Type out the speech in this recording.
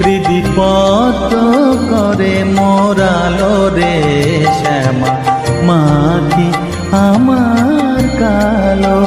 প্রীতিপত করে মোরালো রে শ্যামা মাখি আমার কালো